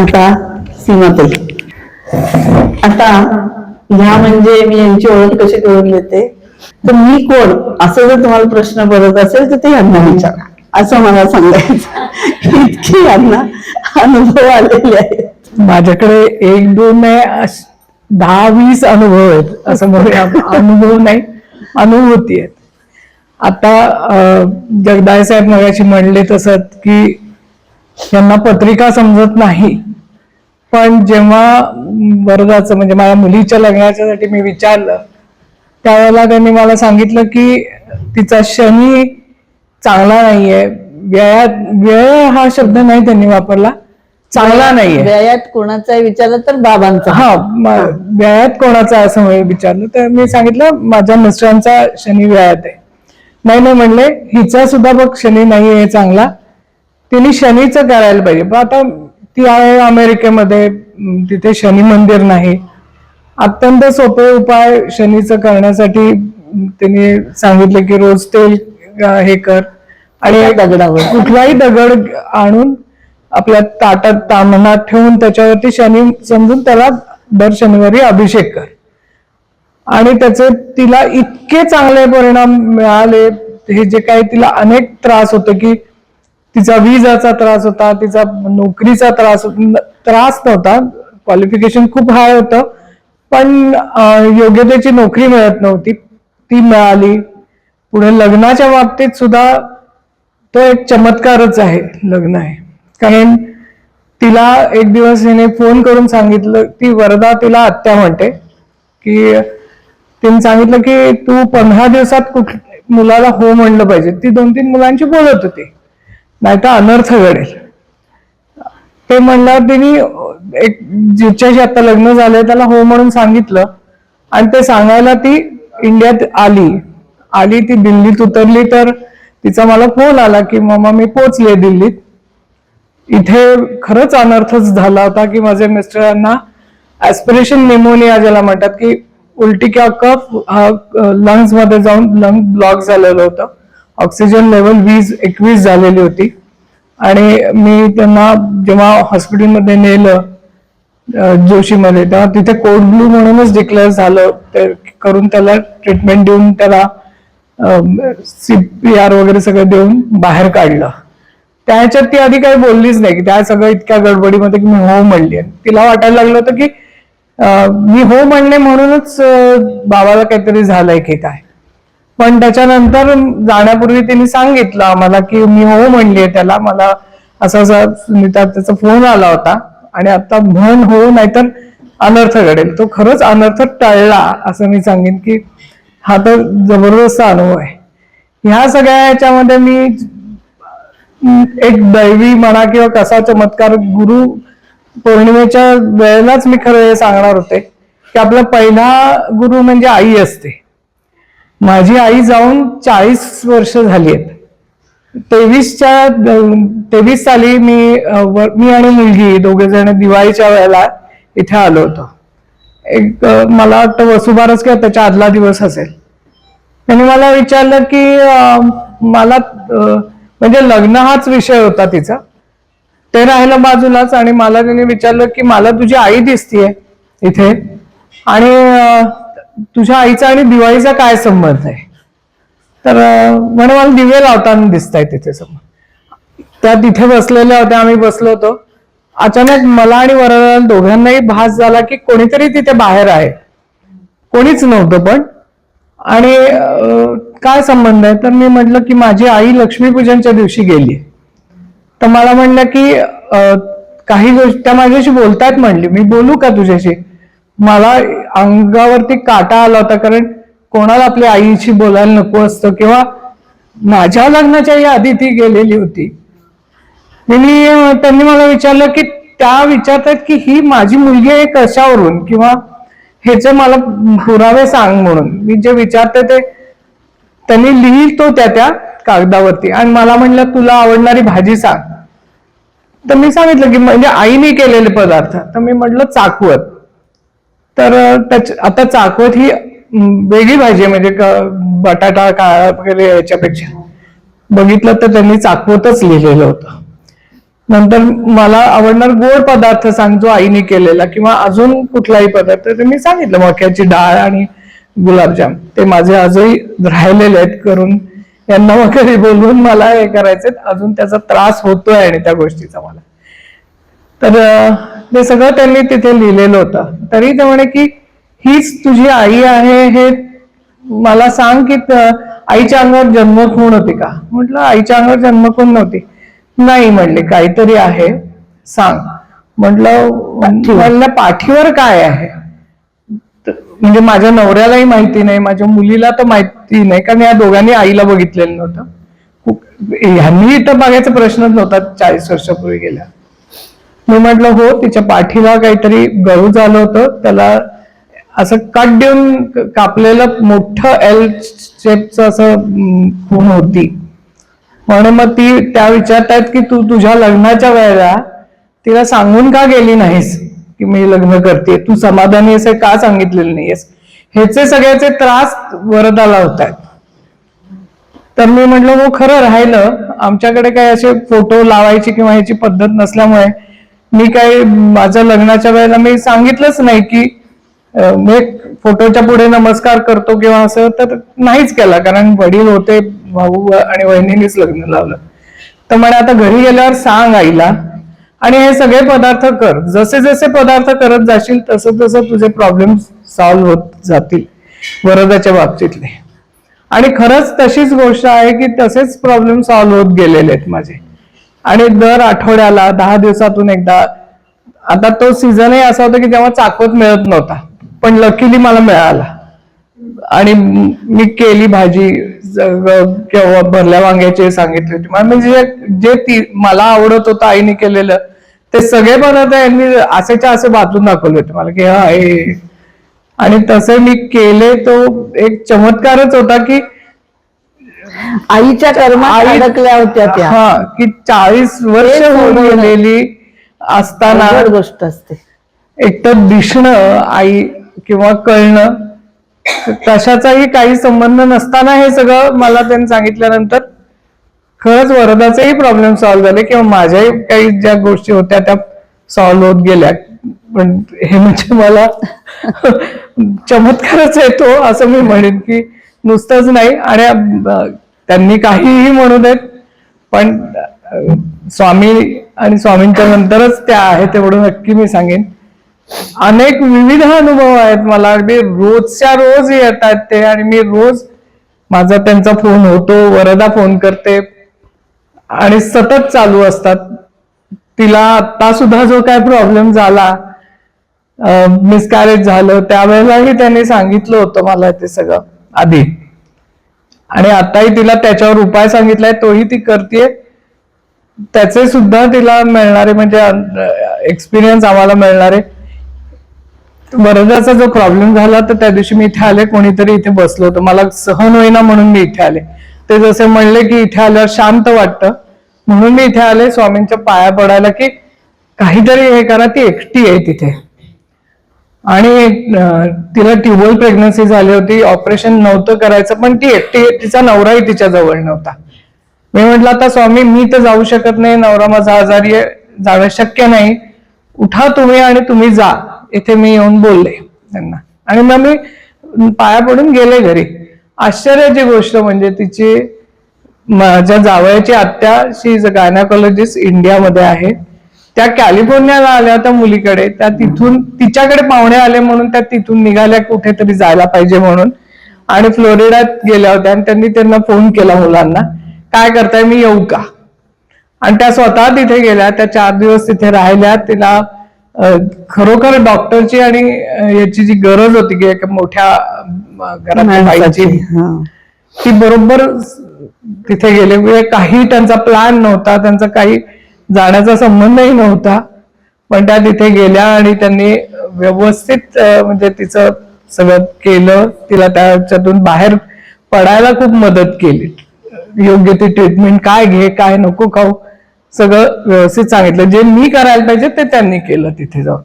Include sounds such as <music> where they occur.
आता सीमाताई. आता ह्या म्हणजे मी यांची ओळख कशी करून देते? तर मी कोण? असं जर तुम्हाला प्रश्न पडत असेल तर ते यांना विचारा. असं मला सांगायचं. इतके यांना अनुभव आलेले आहेत. माझ्याकडे एक दोन नाही दहा वीस अनुभव आहेत. असं म्हणूया अनुभव नाही अनुभूती आहेत. आता जगदाय साहेब मगाशी म्हणले तसं की यांना पत्रिका समजत नाही. पण जेव्हा अं, वरदाचं म्हणजे माझ्या मुलीच्या लग्नाच्यासाठी मी विचारलं त्यावेळेला त्यांनी मला सांगितलं की तिचा शनी चांगला नाहीये. व्ययात व्यय हा शब्द नाही त्यांनी वापरला. चांगला नाहीये. व्ययात कोणाचाही विचारलं तर बाबांचा. हा व्यायात कोणाचा असं मी विचारलं. तर मी सांगितलं माझ्या मिस्टरांचा शनी व्यायात आहे. नाही नाही म्हणले हिचा सुद्धा बघ शनी नाही आहे चांगला. तिने शनीचं करायला पाहिजे. पण आता ती आहे अमेरिकेमध्ये. तिथे शनी मंदिर नाही. अत्यंत सोपे उपाय शनीचं करण्यासाठी त्यांनी सांगितले की रोज तेल हे कर. आणि दगडावर. कुठलाही दगड आणून आपल्या ताटात तामणात ठेवून त्याच्यावरती शनी समजून त्याला दर शनिवारी अभिषेक कर. आणि त्याचे तिला इतके चांगले परिणाम मिळाले हे जे काही तिला अनेक त्रास होते की तिचा विजाचा त्रास होता तिचा नोकरीचा त्रास त्रास नव्हता. क्वालिफिकेशन खूप हाय होतं. पण योग्यतेची नोकरी मिळत नव्हती. ती मिळाली. पुढे लग्नाच्या बाबतीत सुद्धा तो एक चमत्कारच आहे लग्न आहे. कारण तिला एक दिवस हिने फोन करून सांगितलं ती वरदा तिला आत्या म्हणते की तिने सांगितलं की तू पंधरा दिवसात कुठ मुलाला हो म्हणलं पाहिजे. ती दोन तीन मुलांची बोलत होती. नाही तर अनर्थ घडेल. ते म्हणल्यावर तिने एक जिच्याशी आता लग्न झालंय त्याला हो म्हणून सांगितलं. आणि ते सांगायला ती इंडियात आली. आली ती दिल्लीत उतरली तर तिचा मला फोन आला की मामा मी पोचले दिल्लीत. इथे खरंच अनर्थच झाला होता की माझ्या मिस्टरांना ऍस्पिरेशन निमोनिया ज्याला म्हणतात की उलटी किंवा कफ हा लंग्समध्ये जाऊन लंग ब्लॉक झालेलं होतं. ऑक्सिजन लेवल वीस एकवीस झालेली होती. आणि मी त्यांना जेव्हा हॉस्पिटलमध्ये नेलं जोशीमध्ये तेव्हा तिथे कोड ब्लू म्हणूनच डिक्लेअर झालं. ते करून त्याला ट्रीटमेंट देऊन त्याला सी पी आर वगैरे सगळं देऊन बाहेर काढलं. त्याच्यात ती आधी काही बोललीच नाही की त्या सगळं इतक्या गडबडीमध्ये की मी हो म्हणली. तिला वाटायला लागलं होतं की मी हो म्हणले म्हणूनच बाबाला काहीतरी झालंय की काय. पण त्याच्यानंतर जाण्यापूर्वी तिने सांगितलं आम्हाला की मी हो म्हणलीये त्याला. मला असा असा सुनीता त्याचा फोन आला होता आणि आता म्हण हो नाहीतर अनर्थ घडेल. तो खरंच अनर्थ टळला असं मी सांगेन की हा तर जबरदस्त अनुभव आहे. ह्या सगळ्या याच्यामध्ये मी एक दैवी म्हणा किंवा कसा चमत्कार गुरु पौर्णिमेच्या वेळेलाच मी खरं हे सांगणार होते की आपला पहिला गुरु म्हणजे आई असते. माझी आई जाऊन चाळीस वर्ष झाली आहेत तेवीसच्या तेवीस साली मी व- मी आणि मुलगी दोघे जण दिवाळीच्या वेळेला इथे आलो होतो. एक मला वाटतं वसुबारस किंवा त्याच्या आदला दिवस असेल. त्याने मला विचारलं की मला म्हणजे लग्न हाच विषय होता तिचा. ते राहिलं बाजूलाच आणि मला त्याने विचारलं की मला तुझी आई दिसतीये इथे. आणि तुझ्या आईचा आणि दिवाळीचा काय संबंध आहे? तर म्हणे मला दिवे लावताना दिसत आहे तिथे समोर. त्या तिथे बसलेल्या होत्या आम्ही बसलो होतो. अचानक मला आणि वरला दोघांनाही भास झाला की कोणीतरी तिथे बाहेर आहे. कोणीच नव्हतं पण. आणि काय संबंध आहे? तर मी म्हटलं की माझी आई लक्ष्मीपूजनच्या दिवशी गेली. तर मला म्हणलं की काही गोष्टी त्या माझ्याशी बोलतायत म्हणली. मी बोलू का तुझ्याशी? मला अंगावरती काटा आला होता कारण कोणाला आपल्या आईशी बोलायला नको असतं किंवा माझ्या लग्नाच्या आधी ती गेलेली होती. त्यांनी त्यांनी मला विचारलं की त्या विचारतात की ही माझी मुलगी आहे कशावरून? किंवा ह्याचे मला पुरावे सांग म्हणून. मी जे विचारते ते त्यांनी लिहितो त्या त्या कागदावरती. आणि मला म्हणलं तुला आवडणारी भाजी सांग. तर मी सांगितलं की म्हणजे आईने केलेले पदार्थ. तर मी म्हटलं चाकवत तर त्याच आता चाकवत ही वेगळी भाजी आहे म्हणजे बटाटा काळा वगैरे याच्यापेक्षा. बघितलं तर त्यांनी चाकवतच लिहिलेलं होतं. नंतर मला आवडणार गोड पदार्थ सांग जो आईने केलेला किंवा अजून कुठलाही पदार्थ ते मी सांगितलं मक्याची डाळ आणि गुलाबजाम. ते माझे आजही राहिलेले आहेत करून. यांना वगैरे बोलवून मला हे करायचे अजून त्याचा त्रास होतोय आणि त्या गोष्टीचा मला. तर ते सगळं त्यांनी तिथे लिहिलेलं होतं. तरी ते म्हणे की हीच तुझी आई आहे हे मला सांग की आईच्या अंगावर जन्मखून होती का? म्हटलं आईच्या अंगावर जन्मखून नव्हती. नाही म्हणले काहीतरी आहे सांग. म्हटलं म्हणलं पाठीवर काय आहे? म्हणजे माझ्या नवऱ्यालाही माहिती नाही माझ्या मुलीला तर माहिती नाही कारण या दोघांनी आईला बघितलेलं नव्हतं. ह्यांनी इथं बघायचा प्रश्नच नव्हता चाळीस वर्षापूर्वी गेल्या. मी म्हटलं हो तिच्या पाठीला काहीतरी गळू झालं होतं. त्याला असं कट देऊन कापलेलं मोठं एल शेपचं असं खून होती. म्हणून मग ती त्या विचारतायत की तू तुझ्या लग्नाच्या वेळेला तिला सांगून का गेली नाहीस की मी लग्न करते तू समाधानी असे का सांगितलेलं नाहीयेस? ह्याचे सगळ्याचे त्रास वरदाला होत आहेत तर मी म्हटलं हो खरं राहिलं. आमच्याकडे काही असे फोटो लावायची किंवा ह्याची पद्धत नसल्यामुळे मी काय माझ्या लग्नाच्या वेळेला मी सांगितलंच नाही की मी फोटोच्या पुढे नमस्कार करतो किंवा असं तर नाहीच केला कारण वडील होते भाऊ आणि वहिनीनेच लग्न लावलं. तर म्हणे आता घरी गेल्यावर सांग आईला आणि हे सगळे पदार्थ कर. जसे जसे पदार्थ करत जाशील तसं तसं तुझे प्रॉब्लेम सॉल्व्ह होत जातील वरदाच्या बाबतीतले. आणि खरंच तशीच गोष्ट आहे की तसेच प्रॉब्लेम सॉल्व्ह होत गेलेले आहेत माझे. आणि दर आठवड्याला दहा दिवसातून एकदा. आता तो सीझनही असा होता की तेव्हा चाकवत मिळत नव्हता पण लकीली मला मिळाला. आणि मी केली भाजी किंवा भरल्या वांग्याची सांगितली होती. मला म्हणजे जे- ती मला आवडत होतं आईने केलेलं ते सगळे पदार्थ यांनी असेच्या असे बातून दाखवले होते मला की हा हे. आणि तसे मी केले तो एक चमत्कारच होता की आईच्या कर्मात आई- अडकल्या होत्या त्या हा की चाळीस वर्ष होऊन. गेलेली असताना गोष्ट असते एकतर दिसणं आई किंवा कळणं कशाचाही काही संबंध नसताना हे सगळं मला त्यांनी सांगितल्यानंतर खरंच वरदाचेही प्रॉब्लेम सॉल्व्ह झाले किंवा माझ्याही काही ज्या गोष्टी होत्या त्या सॉल्व्ह होत गेल्या पण हे म्हणजे मला <laughs> चमत्कारच आहे तो असं मी म्हणेन की नुसतंच नाही आणि त्यांनी काहीही म्हणू देत पण स्वामी आणि स्वामींच्या नंतरच त्या आहेत एवढं नक्की मी सांगेन. अनेक विविध अनुभव आहेत मला. मी रोजच्या रोज येतात ते आणि मी रोज माझा त्यांचा फोन होतो वरदा फोन करते आणि सतत चालू असतात. तिला आता सुद्धा जो काय प्रॉब्लेम झाला मिसकॅरेज झालं त्यावेळेलाही त्यांनी सांगितलं होतं मला ते सगळं. आधी. आणि आताही तिला त्याच्यावर उपाय सांगितलाय तोही ती करते त्याचे सुद्धा तिला मिळणारे म्हणजे एक्सपिरियन्स आम्हाला मिळणारे. वरदाचा जो प्रॉब्लेम झाला तर त्या दिवशी मी इथे आले कोणीतरी इथे बसलो होतो. मला सहन होईना म्हणून मी इथे आले. ते जसे म्हणले की इथे आल्यावर शांत वाटतं. म्हणून मी इथे आले स्वामींच्या पाया पडायला की काहीतरी हे करा ती एकटी आहे तिथे. आणि तिला ट्युबल प्रेग्नन्सी झाली होती ऑपरेशन नव्हतं करायचं पण ती एकटी तिचा नवराही तिच्या जवळ नव्हता. मी म्हटलं आता स्वामी मी तर जाऊ शकत नाही नवरा माझा आजारी जाणं शक्य नाही. उठा तुम्ही आणि तुम्ही जा. इथे मी येऊन बोलले त्यांना. आणि मग मी पाया पडून गेले घरी. आश्चर्याची गोष्ट म्हणजे तिची माझ्या जावयाची आत्या शी इज अ गायनाकॉलॉजिस्ट इंडियामध्ये आहे. त्या कॅलिफोर्नियाला आल्या होत्या मुलीकडे त्या तिथून तिच्याकडे पाहुणे आले म्हणून त्या तिथून निघाल्या कुठेतरी जायला पाहिजे म्हणून. आणि फ्लोरिडात गेल्या होत्या आणि त्यांनी त्यांना फोन केला मुलांना काय करताय? मी येऊ का? आणि त्या स्वतः तिथे गेल्या त्या चार दिवस तिथे राहिल्या. तिला खरोखर डॉक्टरची आणि याची जी गरज होती की एका मोठ्या हा. ती बरोबर तिथे गेले. म्हणजे काही त्यांचा प्लॅन नव्हता त्यांचा काही जाण्याचा संबंधही नव्हता. पण त्या तिथे गेल्या आणि त्यांनी व्यवस्थित म्हणजे तिचं सगळं केलं. तिला त्याच्यातून बाहेर पडायला खूप मदत केली. योग्य ती ट्रीटमेंट काय घे काय नको खाऊ सगळं व्यवस्थित सांगितलं. जे मी करायला पाहिजे ते त्यांनी केलं तिथे जाऊन.